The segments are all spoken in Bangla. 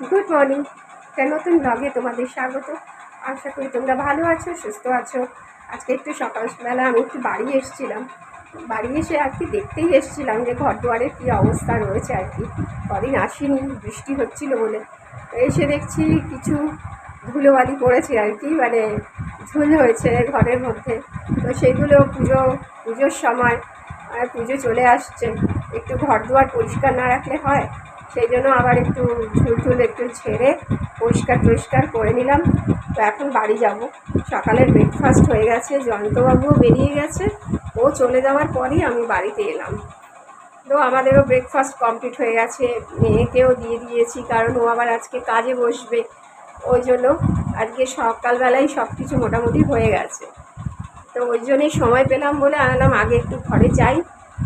গুড মর্নিং একটা নতুন ব্লগে তোমাদের স্বাগত। আশা করি তোমরা ভালো আছো, সুস্থ আছো। আজকে একটু সকালবেলা আমি একটু বাড়ি এসেছিলাম। বাড়ি এসে আর কি দেখতেই এসেছিলাম যে ঘর দুয়ারের কী অবস্থা রয়েছে আর কি। কদিন আসিনি, বৃষ্টি হচ্ছিল বলে। এসে দেখছি কিছু ধুলোবালি পড়েছে আর কি মানে ঝুল হয়েছে ঘরের মধ্যে। তো সেগুলো পুজো, পুজোর সময় আর পুজো চলে আসছে। একটু ঘর দুয়ার পরিষ্কার না রাখলে হয়? সেই জন্য আবার একটু ঝুল ঝুল একটু ছেড়ে পরিষ্কার টরিষ্কার করে নিলাম। তো এখন বাড়ি যাব। সকালের ব্রেকফাস্ট হয়ে গেছে, জয়ন্তবাবুও বেরিয়ে গেছে। ও চলে যাওয়ার পরই আমি বাড়িতে এলাম। তো আমাদেরও ব্রেকফাস্ট কমপ্লিট হয়ে গেছে। মেয়েকেও দিয়ে দিয়েছি, কারণ ও আবার আজকে কাজে বসবে। ওই জন্য আজকে সকালবেলায় সব কিছু মোটামুটি হয়ে গেছে। তো ওই জন্যই সময় পেলাম বলে আনলাম, আগে একটু ঘরে যাই।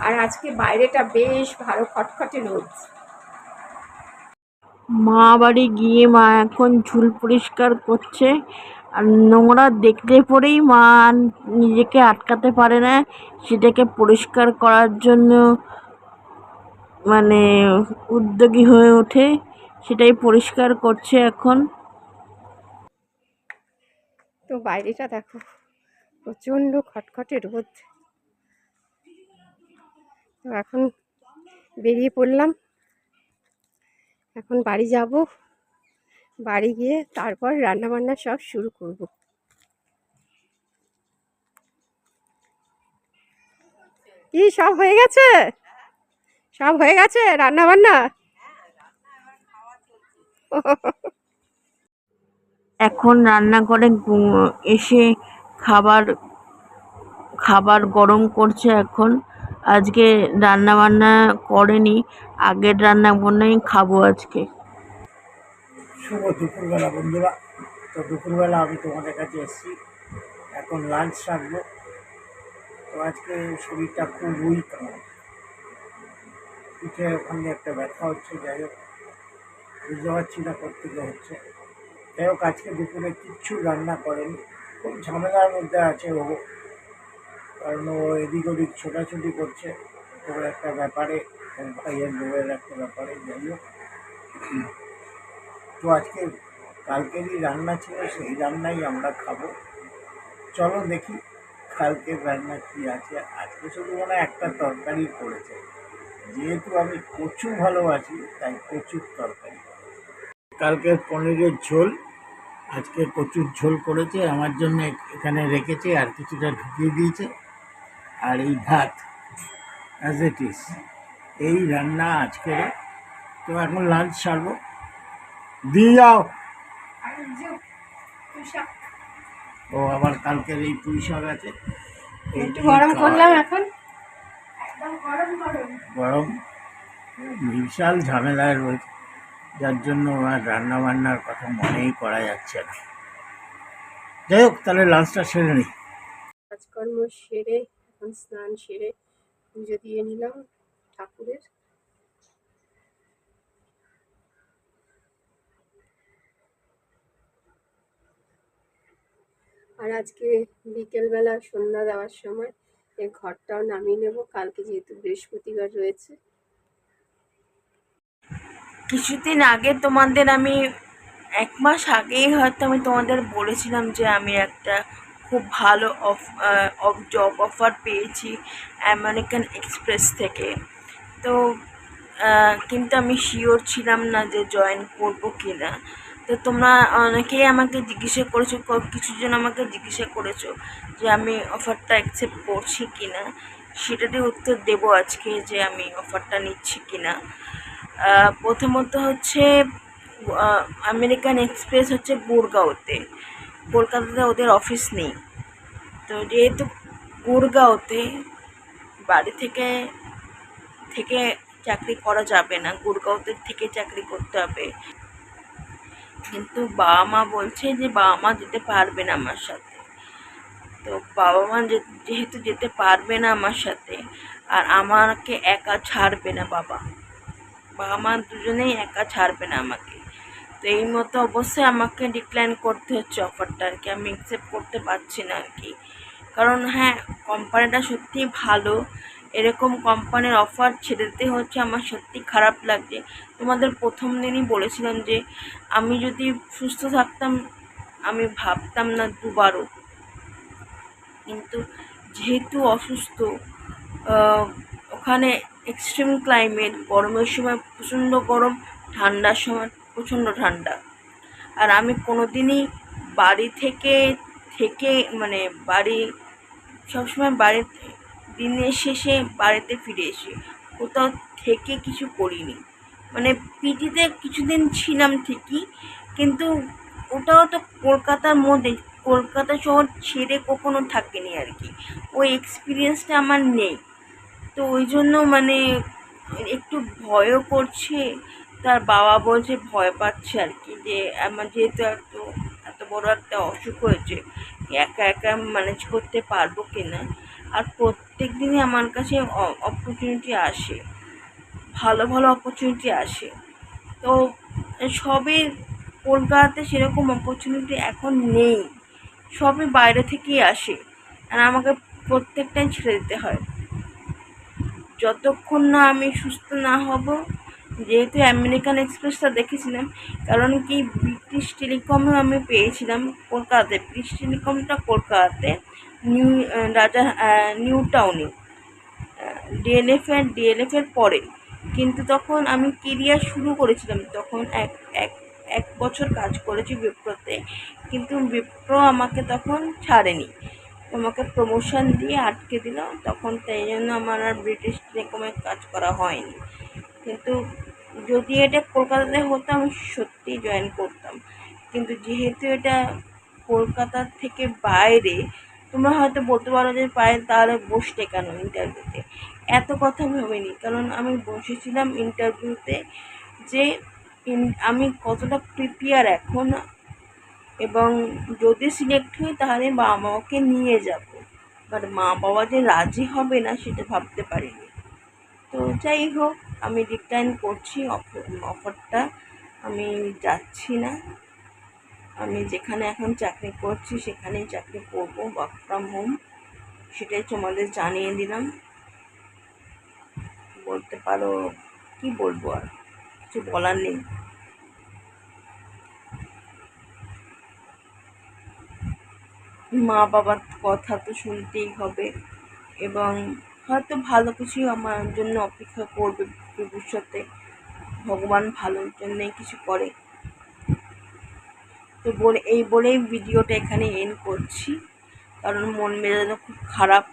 আর আজকে বাইরেটা বেশ ভালো খটখটে রোদ। মা বাড়ি গিয়ে মা এখন ঝুল পরিষ্কার করছে। আর নোংরা দেখলে পরেই মা নিজেকে আটকাতে পারে না। সেটাকে পরিষ্কার করার জন্য মানে উদ্যোগী হয়ে ওঠে। সেটাই পরিষ্কার করছে এখন। তো বাইরেটা দেখো, প্রচণ্ড খটখটে রোদ। তো এখন বেরিয়ে পড়লাম। এখন বাড়ি যাব। বাড়ি গিয়ে তারপর রান্নাবান্না সব শুরু করব। কি, সব হয়ে গেছে? সব হয়ে গেছে রান্না বান্না এখন রান্না করে এসে খাবার খাবার গরম করছে এখন। আজকে রান্না বান্না করেনি, আগের রান্না বান্নাই খাব আজকে। শুভ দুপুরবেলা বন্ধুরা। তো দুপুরবেলা আমি তোমাদের কাছে এসেছি। এখন লাঞ্চ সারবো তো আজকে শরীরটা খুব উইক পিঠে ওখানে একটা ব্যথা হচ্ছে, যাই হোক। বুঝতে পারছি না কোথেকে হচ্ছে। যাই হোক, আজকে দুপুরে কিচ্ছু রান্না করেনি। খুব ঝামেলার মধ্যে আছে ও। কারণ ও এদিক ওদিক ছোটাছুটি করছে। ওর একটা ব্যাপারে ওর ভাইয়ের বউয়ের একটা ব্যাপারে যাই হোক তো আজকে কালকেরই রান্না ছিল, সেই রান্নাই আমরা খাব। চলো দেখি কালকের রান্না কি আছে। আজকে শুধু মনে একটা তরকারি করেছে। যেহেতু আমি কচু ভালোবাসি, তাই কচুর তরকারি। কালকের পনিরের ঝোল, আজকে কচুর ঝোল করেছে। আমার জন্য এখানে রেখেছে আর কিছুটা ঢুকিয়ে দিয়েছে। আর এই ভাত অ্যাজ ইট ইজ এই রান্না আজকের তো এখন লাঞ্চ সারবো দিয়ে যাও ও আবার কালকের এই পুঁই শাক আছে একটু গরম করলাম এখন। গরম বিশাল ঝামেলায় রয়েছে। যার জন্য আর রান্না বান্নার কথা মনেই করা যাচ্ছে না। যাই হোক তাহলে লাঞ্চটা সেরে নিই কাজকর্ম সেরে এখন স্নান সেরে পুজো দিয়ে নিলাম ঠাকুরের। আর আজকে বিকেলবেলা সন্ধ্যা দেওয়ার সময় এই ঘরটাও নামিয়ে নেব, কালকে যেহেতু বৃহস্পতিবার রয়েছে। কিছুদিন আগে তোমাদের আমি, এক মাস আগেই হয়তো আমি তোমাদের বলেছিলাম যে আমি একটা খুব ভালো অফ জব অফার পেয়েছি আমেরিকান এক্সপ্রেস থেকে। তো কিন্তু আমি শিওর ছিলাম না যে জয়েন করব কি না তো তোমরা অনেকেই আমাকে জিজ্ঞাসা করেছ, ক- কিছুজন আমাকে জিজ্ঞাসা করেছ যে আমি অফারটা অ্যাকসেপ্ট করছি কি না সেটারই উত্তর দেবো আজকে যে আমি অফারটা নিচ্ছি কি না প্রথমত হচ্ছে আমেরিকান এক্সপ্রেস হচ্ছে গুড়গাঁওতে কলকাতাতে ওদের অফিস নেই। তো যেহেতু গুড়গাঁওতে বাড়ি থেকে থেকে চাকরি করা যাবে না, গুড়গাঁওতে থেকে চাকরি করতে হবে। কিন্তু বাবা মা বলছে যে বাবা মা যেতে পারবে না আমার সাথে। তো বাবা মা যেহেতু যেতে পারবে না আমার সাথে, আর আমাকে একা ছাড়বে না বাবা। বাবা মা দুজনেই একা ছাড়বে না আমাকে। তো এই মতো অবস্থায় আমাকে ডিক্লাইন করতে হচ্ছে অফারটা আর কি। আমি অ্যাকসেপ্ট করতে পারছি না আর কি। কারণ হ্যাঁ কোম্পানিটা সত্যিই ভালো। এরকম কোম্পানির অফার ছেড়ে দিতে হচ্ছে, আমার সত্যি খারাপ লাগছে। তোমাদের প্রথম দিনই বলেছিলাম যে, আমি যদি সুস্থ থাকতাম, আমি ভাবতাম না দুবারও। কিন্তু যেহেতু অসুস্থ ওখানে এক্সট্রিম ক্লাইমেট গরমের সময় প্রচণ্ড গরম, ঠান্ডার সময় প্রচণ্ড ঠান্ডা। আর আমি কোনো দিনই বাড়ি থেকে থেকে মানে বাড়ি, সবসময় বাড়ি দিনের শেষে বাড়িতে ফিরে এসে কোথাও থেকে কিছু করিনি। মানে পিটিতে কিছুদিন ছিলাম ঠিকই, কিন্তু ওটাও তো কলকাতার মধ্যে, কলকাতা শহর ছেড়ে কখনো থাকেনি আর কি। ওই এক্সপিরিয়েন্সটা আমার নেই। তো ওই জন্য মানে একটু ভয়ও করছে তার বাবা বলছে, ভয় পাচ্ছে আর কি যে, আমার যেহেতু এত এত বড় একটা অসুখ হয়েছে একা একা ম্যানেজ করতে পারব কি না আর প্রত্যেক দিনই আমার কাছে অপরচুনিটি আসে, ভালো ভালো অপরচুনিটি আসে। তো সবই কলকাতাতে সেরকম অপরচুনিটি এখন নেই সবই বাইরে থেকেই আসে, আর আমাকে প্রত্যেকটাই ছেড়ে দিতে হয়। যতক্ষণ না আমি সুস্থ না হব যেহেতু আমেরিকান এক্সপ্রেসটা দেখেছিলাম, কারণ কি ব্রিটিশ টেলিকমেও আমি পেয়েছিলাম কলকাতাতে। ব্রিটিশ টেলিকমটা কলকাতাতে, নিউ, রাজা নিউ টাউনে। ডিএলএফ এর ডিএলএফ এর পরে। কিন্তু তখন আমি কেরিয়ার শুরু করেছিলাম, তখন এক এক এক বছর কাজ করেছি বিপ্রোতে। কিন্তু বিপ্রো আমাকে তখন ছাড়েনি। আমাকে প্রমোশন দিয়ে আটকে দিল, তখন তাই জন্য আমার আর ব্রিটিশ টেলিকমে কাজ করা হয়নি। কিন্তু যদি এটা কলকাতাতে হতো, আমি সত্যিই জয়েন করতাম। কিন্তু যেহেতু এটা কলকাতার থেকে বাইরে, তোমরা হয়তো বলতে পারো যে পায়ে তাহলে বসতে কেন ইন্টারভিউতে এত কথা ভাবিনি, কারণ আমি বসেছিলাম ইন্টারভিউতে যে আমি কতটা প্রিপেয়ার এখন, এবং যদি সিলেক্ট হই তাহলে বাবা মাকে নিয়ে যাব। বাট মা বাবা যে রাজি হবে না, সেটা ভাবতে পারিনি। তো যাই হোক আমি ডিক্লাইন করছি অফারটা আমি যাচ্ছি না। আমি যেখানে এখন চাকরি করছি, সেখানেই চাকরি করব ওয়ার্ক ফ্রম হোম সেটাই তোমাদের জানিয়ে দিলাম। বলতে পারো, কি বলব আর? কিছু বলার নেই। মা বাবার কথা তো শুনতেই হবে। এবং হয়তো ভালো কিছু আমার জন্য অপেক্ষা করবে। ভবিষ্যতে ভগবান ভালোর জন্যই কিছু করে। তো বলে, এই বলেই ভিডিওটা এখানে এন্ড করছি। কারণ মন মেজাজও খুব খারাপ।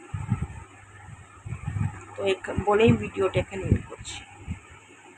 তো বলেই ভিডিওটা এখানে end